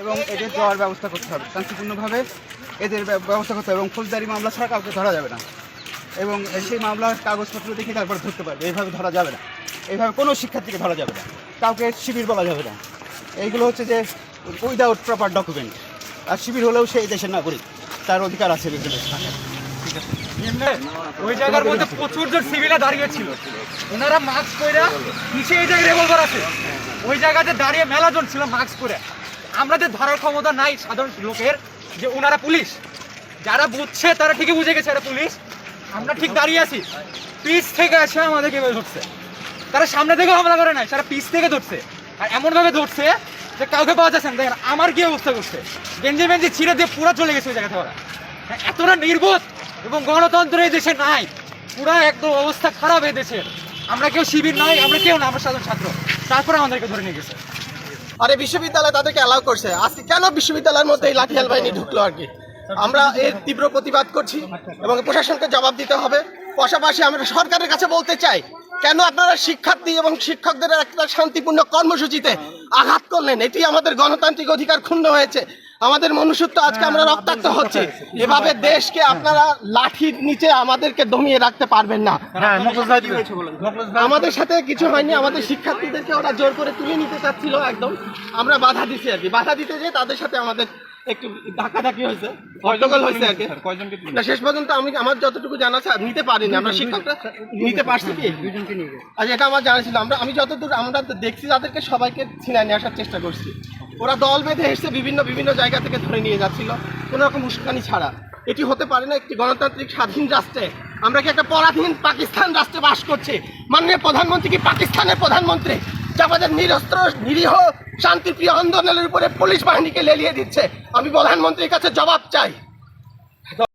এবং এদের দেওয়ার ব্যবস্থা করতে হবে। শান্তিপূর্ণভাবে এদের ব্যবস্থা করতে হবে এবং ফৌজদারি মামলা ছাড়া কাউকে ধরা যাবে না। এবং সেই মামলার কাগজপত্র দেখে তারপর ধরতে পারবে। এইভাবে ধরা যাবে না। এইভাবে কোনো শিক্ষার্থীকে ধরা যাবে না। কাউকে শিবির বলা যাবে না। এইগুলো হচ্ছে যে উইদাউট প্রপার ডকুমেন্ট আর শিবির হলেও সেই দেশের নাগরিক। তার অধিকার আছে বিভিন্ন ওই জায়গার মধ্যে প্রচুর জন দাঁড়িয়ে ছিল। ওনারা মাস্ক পরে নিচে এই জায়গায় রেভলভার আছে। ওই জায়গাতে দাঁড়িয়ে মেলা জন ছিল মাস্ক পরে আমাদের ধরার ক্ষমতা নাই সাধারণ লোকের যে ওনারা পুলিশ যারা বুঝছে তারা ঠিকই বুঝে গেছে এরা পুলিশ। আমরা ঠিক দাঁড়িয়ে আছি। পিছ থেকে এসে আমাদেরকে এভাবে ধরছে তারা সামনে থেকে হামলা করে নাই তারা পিছ থেকে ধরছে। আর এমনভাবে ধরছে যে কাউকে পাওয়া যাচ্ছে না। দেখেন আমার কি অবস্থা করছে? গেঞ্জি বেঞ্জি ছিঁড়ে দিয়ে পুরো চলে গেছে ওই জায়গা থেকে ওরা। হ্যাঁ, এতটা নির্বোধ এবং গণতন্ত্র এই দেশে নাই। পুরো একদম অবস্থা খারাপ এই দেশের। আমরা কেউ শিবির নাই আমরা কেউ না আমরা সাধারণ ছাত্র। তারপরে আমাদেরকে ধরে নিয়ে গেছে। আরে, বিশ্ববিদ্যালয় তাদেরকে অ্যালাউ করছে। আজকে কেন বিশ্ববিদ্যালয়ের মধ্যে এই লাঠিয়াল বাহিনী ঢুকলো আর কি? আমরা এর তীব্র প্রতিবাদ করছি এবং প্রশাসনকে জবাব দিতে হবে। পাশাপাশি আমরা সরকারের কাছে বলতে চাই, কেন আপনারা শিক্ষার্থী এবং শিক্ষকদের একটা শান্তিপূর্ণ কর্মসূচিতে আঘাত করলেন? এটি আমাদের গণতান্ত্রিক অধিকার ক্ষুণ্ণ হয়েছে। আমাদের মনুষ্যত্ব আজকে আমরা রক্তাক্ত হচ্ছে। এভাবে দেশকে আপনারা লাঠির নিচে আমাদেরকে দমিয়ে রাখতে পারবেন না। আমাদের সাথে কিছু হয়নি আমাদের শিক্ষার্থীদেরকে ওরা জোর করে তুলে নিতে চাচ্ছিল একদম। আমরা বাধা দিছি আর কি। বাধা দিতে যে তাদের সাথে আমাদের একটু ধাক্কাধাক্কি হয়েছে হট্টগোল হয়েছে আর কি। না শেষ পর্যন্ত আমি আমার যতটুকু জানা আছে নিতে পারিনি। আমরা শিক্ষকরা নিতে পারছি কি? আজ এটা আমার জানা ছিল। আমরা আমি যতদূর আমরা দেখছি তাদেরকে সবাইকে ছিনায় নিয়ে আসার চেষ্টা করছি। ওরা দল বেঁধে এসে বিভিন্ন বিভিন্ন জায়গা থেকে ধরে নিয়ে যাচ্ছিল। কোনো রকম উস্কানি ছাড়া। এটি হতে পারে না একটি গণতান্ত্রিক স্বাধীন রাষ্ট্রে। আমরা কি একটা পরাধীন পাকিস্তান রাষ্ট্রে বাস করছি? মাননীয় প্রধানমন্ত্রী কি পাকিস্তানের প্রধানমন্ত্রী? যা আমাদের নিরস্ত্র, নিরীহ, শান্তিপ্রিয় আন্দোলনের উপরে পুলিশ বাহিনীকে লেলিয়ে দিচ্ছে। আমি প্রধানমন্ত্রীর কাছে জবাব চাই।